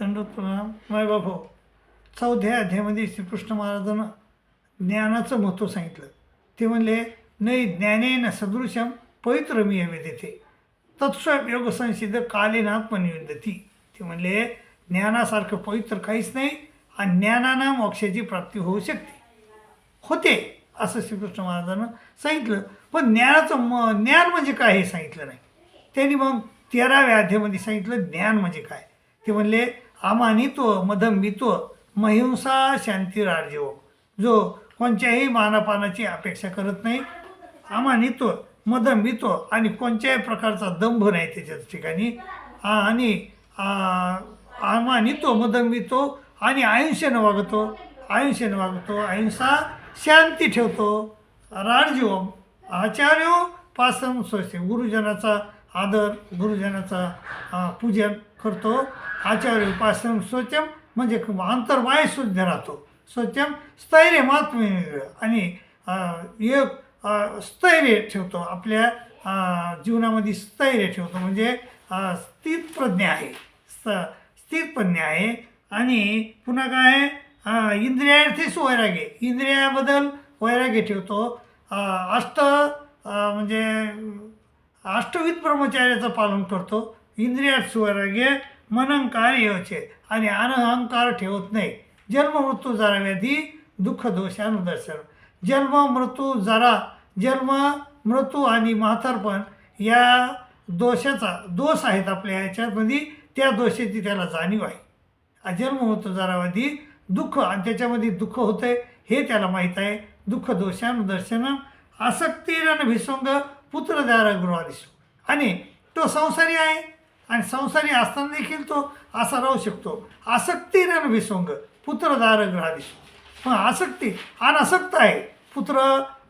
दंडोत प्रणाम माय बाबू हो. चौथ्या अध्यायामध्ये श्रीकृष्ण महाराजांना ज्ञानाचं महत्त्व सांगितलं. ते म्हणले नाही ज्ञानेन सदृशम पवित्रमीय विदेते तत्स्वयं योग संसिद्ध कालीनात्मनिविंदती ते म्हणले ज्ञानासारखं पवित्र काहीच नाही आणि ज्ञानानं मोक्षाची प्राप्ती होऊ शकते. होते असं श्रीकृष्ण महाराजांना सांगितलं. पण ज्ञानाचं म ज्ञान म्हणजे काय हे सांगितलं नाही. त्यांनी मग तेराव्या अध्यामध्ये सांगितलं ज्ञान म्हणजे काय? ते म्हणले अमानित्व मदंबित्व महिंसा शांती जो कोणत्याही मानापानाची अपेक्षा करत नाही. अमानित्व मदंबित्व आणि कोणत्याही प्रकारचा दंभ नाही त्याच्या ठिकाणी. आणि आ- अमानित्व मदंबित्व आणि अहिंसेनं वागतो. अहिंसेनं वागतो. अहिंसा शांती ठेवतो. राजजीव आचार्य पासम स्वस्ती गुरुजनाचा आदर गुरुजनाचा पूजन करतो. आचार्य उपासन स्वच्छम म्हणजे अंतर्वाय शुद्ध राहतो. स्वच्छम स्थैर्य मात्र आणि एक स्थैर्य ठेवतो. आपल्या जीवनामध्ये स्थैर्य ठेवतो. म्हणजे अ, स्थितप्रज्ञा आहे. स्त स्थितप्रज्ञा आहे. आणि पुन्हा काय? आहे इंद्रियार्थीच वैराग्य. इंद्रियाबद्दल वैराग्य ठेवतो. अष्ट म्हणजे अष्टविध ब्रह्मचार्याचं पालन करतो. इंद्रियात वैराग्य मनंकार योचे आणि अनहंकार ठेवत नाही. जन्म मृत्यू जरा व्याधी दुःख दोष अनुदर्शन. जन्म मृत्यू जरा जन्म मृत्यू आणि म्हातारपण या दोषाचा दोष आहेत आपल्या ह्याच्यामध्ये. त्या दोषाची त्याला जाणीव आहे. अजन्म होतो जरावादी दुःख आणि त्याच्यामध्ये दुःख होतंय हे त्याला माहीत आहे. दुःख दोषानुदर्शन आसक्तीरन भिसंग पुत्रदार गृहादिसू आणि तो संसारी आहे आणि संसारी असताना देखील तो असा राहू शकतो. आसक्ती भिसंग पुत्रदार गृहादिसू मग आसक्ती अनासक्त आहे. पुत्र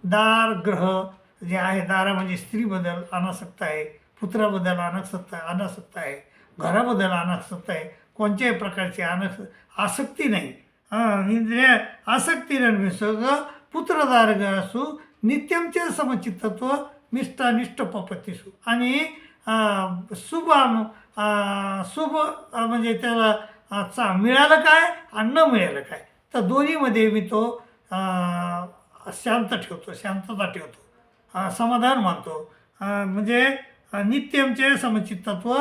दार ग्रह जे आहे दारा म्हणजे स्त्रीबद्दल अनासक्त आहे. पुत्राबद्दल अनासक्त अनासक्त आहे. घराबद्दल अनासक्त आहे. कोणत्याही प्रकारची अनास आसक्ती नाही. हां इंद्रिय आसक्ती रणविसर्ग पुत्रदार असू नित्यमचे समचित्तत्व मिष्टानिष्ट पपतीसू आणि अं, शुभ अं, शुभ म्हणजे त्याला चा मिळालं काय आणि न मिळालं काय? तर दोन्हीमध्ये मी तो शांत ठेवतो शांतता ठेवतो. समाधान मानतो. म्हणजे नित्यमचे समचित्तत्व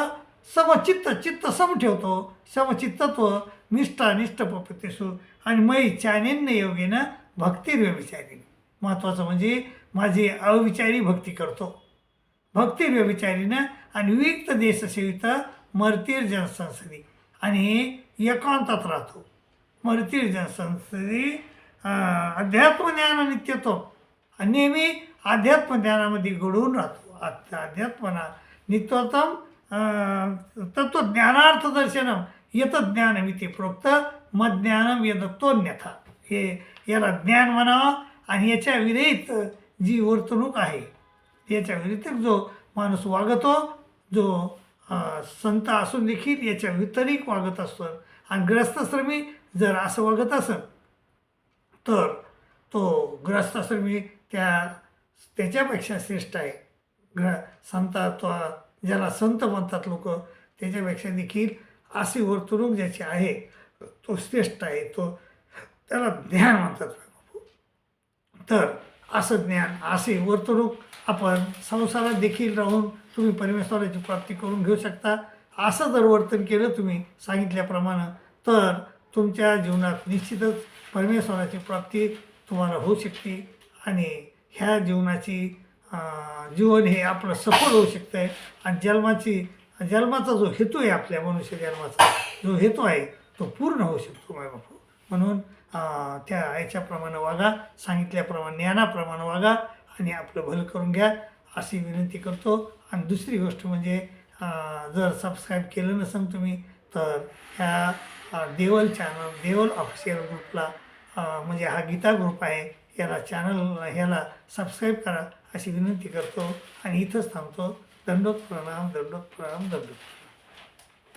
समचित्त चित्त सम ठेवतो. समचित्तत्व निष्ठा निष्ठ पपतीसू आणि मै चानेन योगेनं भक्तिर्व्यविचारीने महत्त्वाचं म्हणजे माझी अविचारी भक्ती करतो. भक्तिर्व्यविचारीनं आणि विविक्त देशसेवित मर्तीर जनसंसदी. आणि एकांतात राहतो. मर्तीर जनसंसदी अध्यात्मज्ञान नित्यत्व आणि नेहमी अध्यात्म ज्ञानामध्ये घडवून राहतो. आत- अध्यात्मना नित्योत्तम अं, तत्वज्ञानार्थ दर्शनम यत ज्ञानमिती प्रोक्त मज्ञानम यदत्तोन्यथा हे याला ज्ञान म्हणावं आणि याच्या विरहित जी वर्तणूक आहे याच्या विरुद्ध जो माणूस वागतो जो संत असून देखील याच्या वितरिक वागत असतो. आणि ग्रस्तश्रमी जर असं वागत असेल तर तो ग्रस्ताश्रमी त्या त्याच्यापेक्षा श्रेष्ठ आहे. ग्र संत तो ज्याला संत म्हणतात लोक त्याच्यापेक्षा देखील अशी वर्तणूक ज्याची आहे तो श्रेष्ठ आहे. तो त्याला ज्ञान म्हणतात. तर असं ज्ञान असे वर्तणूक आपण संसारात देखील राहून तुम्ही परमेश्वराची प्राप्ती करून घेऊ शकता. असं जर वर्तन केलं तुम्ही सांगितल्याप्रमाणे तर तुमच्या जीवनात निश्चितच परमेश्वराची प्राप्ती तुम्हाला होऊ शकते आणि ह्या जीवनाची जीवन हे आपलं सफल होऊ शकतं आहे आणि जन्माची जन्माचा जो हेतू आहे आपल्या मनुष्य जन्माचा जो हेतू आहे तो पूर्ण होऊ शकतो माय बापू म्हणून त्या याच्याप्रमाणे वागा सांगितल्याप्रमाणे ज्ञानाप्रमाणे वागा आणि आपलं भलं करून घ्या अशी विनंती करतो. आणि दुसरी गोष्ट म्हणजे जर सबस्क्राईब केलं नसेल तुम्ही तर ह्या देवल चॅनल देवल ऑफिशियल ग्रुपला म्हणजे हा गीता ग्रुप आहे याला चॅनल ह्याला सबस्क्राईब करा अशी विनंती करतो. आणि इथंच थांबतो. दंडोत प्रणाम दंडोत प्रणाम दंडोत